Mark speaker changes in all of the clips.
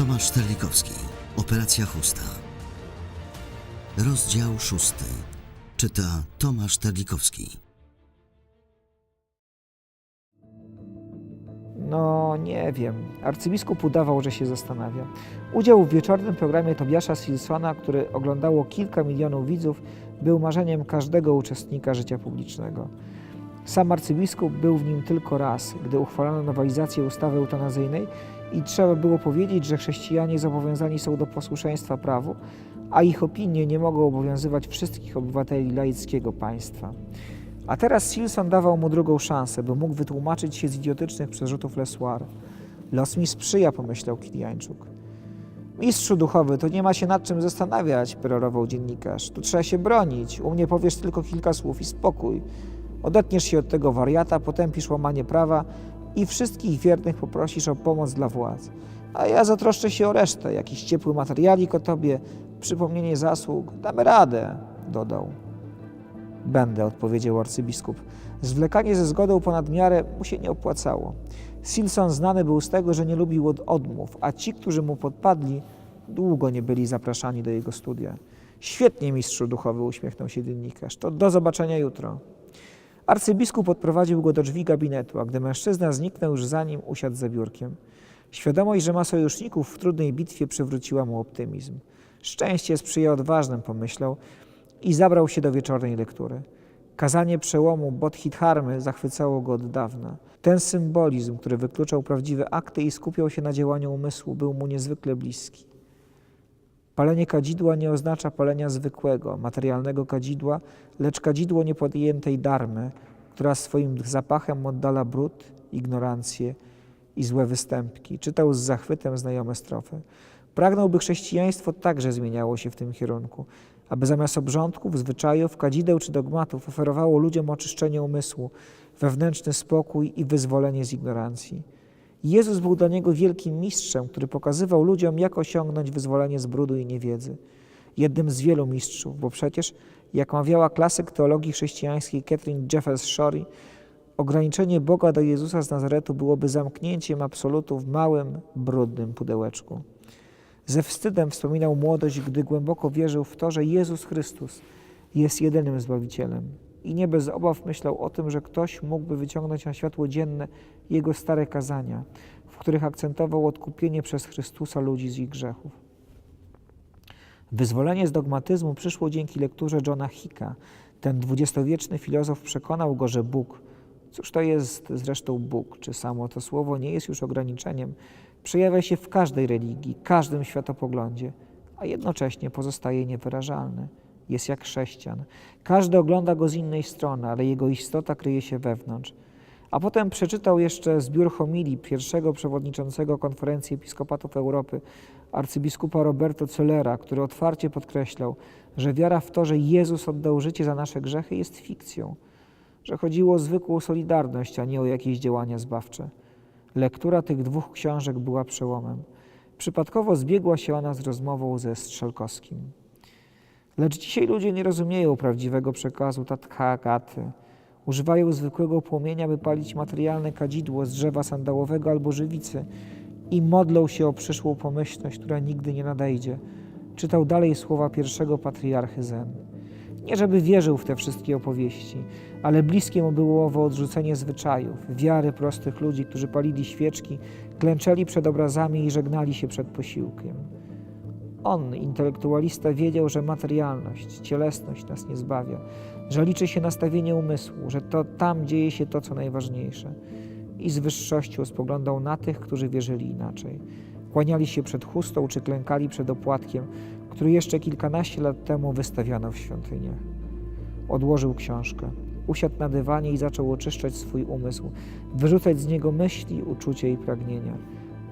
Speaker 1: Tomasz Terlikowski. Operacja Chusta. Rozdział szósty. Czyta Tomasz Terlikowski.
Speaker 2: No, nie wiem. Arcybiskup udawał, że się zastanawia. Udział w wieczornym programie Tobiasza Silsona, który oglądało kilka milionów widzów, był marzeniem każdego uczestnika życia publicznego. Sam arcybiskup był w nim tylko raz, gdy uchwalono nowelizację ustawy eutanazyjnej i trzeba było powiedzieć, że chrześcijanie zobowiązani są do posłuszeństwa prawu, a ich opinie nie mogą obowiązywać wszystkich obywateli laickiego państwa. A teraz Silson dawał mu drugą szansę, by mógł wytłumaczyć się z idiotycznych przerzutów Lesoir. Los mi sprzyja, pomyślał Kiliańczuk. Mistrzu duchowy, to nie ma się nad czym zastanawiać, perorował dziennikarz. Tu trzeba się bronić. U mnie powiesz tylko kilka słów i spokój. Odetniesz się od tego wariata, potępisz łamanie prawa i wszystkich wiernych poprosisz o pomoc dla władz. A ja zatroszczę się o resztę, jakiś ciepły materialik o tobie, przypomnienie zasług. Damy radę, dodał. Będę, odpowiedział arcybiskup. Zwlekanie ze zgodą ponad miarę mu się nie opłacało. Silson znany był z tego, że nie lubił od odmów, a ci, którzy mu podpadli, długo nie byli zapraszani do jego studia. Świetnie, mistrzu duchowy, uśmiechnął się dziennikarz. To do zobaczenia jutro. Arcybiskup odprowadził go do drzwi gabinetu, a gdy mężczyzna zniknął już za nim, usiadł za biurkiem. Świadomość, że ma sojuszników w trudnej bitwie przywróciła mu optymizm. Szczęście sprzyja odważnym, pomyślał i zabrał się do wieczornej lektury. Kazanie przełomu Bodhidharmy zachwycało go od dawna. Ten symbolizm, który wykluczał prawdziwe akty i skupiał się na działaniu umysłu, był mu niezwykle bliski. Palenie kadzidła nie oznacza palenia zwykłego, materialnego kadzidła, lecz kadzidło niepodjętej darmy, która swoim zapachem oddala brud, ignorancję i złe występki. Czytał z zachwytem znajome strofy. Pragnął, by chrześcijaństwo także zmieniało się w tym kierunku, aby zamiast obrządków, zwyczajów, kadzideł czy dogmatów oferowało ludziom oczyszczenie umysłu, wewnętrzny spokój i wyzwolenie z ignorancji. Jezus był dla niego wielkim mistrzem, który pokazywał ludziom, jak osiągnąć wyzwolenie z brudu i niewiedzy. Jednym z wielu mistrzów, bo przecież, jak mawiała klasyk teologii chrześcijańskiej Catherine Jeffers Shorey, ograniczenie Boga do Jezusa z Nazaretu byłoby zamknięciem absolutu w małym, brudnym pudełeczku. Ze wstydem wspominał młodość, gdy głęboko wierzył w to, że Jezus Chrystus jest jedynym Zbawicielem. I nie bez obaw myślał o tym, że ktoś mógłby wyciągnąć na światło dzienne jego stare kazania, w których akcentował odkupienie przez Chrystusa ludzi z ich grzechów. Wyzwolenie z dogmatyzmu przyszło dzięki lekturze Johna Hicka. Ten dwudziestowieczny filozof przekonał go, że Bóg, cóż to jest zresztą Bóg, czy samo to słowo nie jest już ograniczeniem, przejawia się w każdej religii, każdym światopoglądzie, a jednocześnie pozostaje niewyrażalny. Jest jak chrześcijan. Każdy ogląda go z innej strony, ale jego istota kryje się wewnątrz. A potem przeczytał jeszcze zbiór homilii pierwszego przewodniczącego Konferencji Episkopatów Europy, arcybiskupa Roberto Celera, który otwarcie podkreślał, że wiara w to, że Jezus oddał życie za nasze grzechy jest fikcją, że chodziło o zwykłą solidarność, a nie o jakieś działania zbawcze. Lektura tych dwóch książek była przełomem. Przypadkowo zbiegła się ona z rozmową ze Strzelkowskim. Lecz dzisiaj ludzie nie rozumieją prawdziwego przekazu Tathagaty. Używają zwykłego płomienia, by palić materialne kadzidło z drzewa sandałowego albo żywicy i modlą się o przyszłą pomyślność, która nigdy nie nadejdzie. Czytał dalej słowa pierwszego patriarchy Zen. Nie żeby wierzył w te wszystkie opowieści, ale bliskie mu było owo odrzucenie zwyczajów, wiary prostych ludzi, którzy palili świeczki, klęczeli przed obrazami i żegnali się przed posiłkiem. On, intelektualista, wiedział, że materialność, cielesność nas nie zbawia, że liczy się nastawienie umysłu, że to tam dzieje się to, co najważniejsze. I z wyższością spoglądał na tych, którzy wierzyli inaczej. Kłaniali się przed chustą czy klękali przed opłatkiem, który jeszcze kilkanaście lat temu wystawiano w świątyniach. Odłożył książkę, usiadł na dywanie i zaczął oczyszczać swój umysł, wyrzucać z niego myśli, uczucia i pragnienia.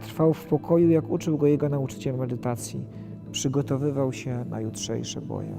Speaker 2: Trwał w pokoju, jak uczył go jego nauczyciel medytacji. Przygotowywał się na jutrzejsze boje.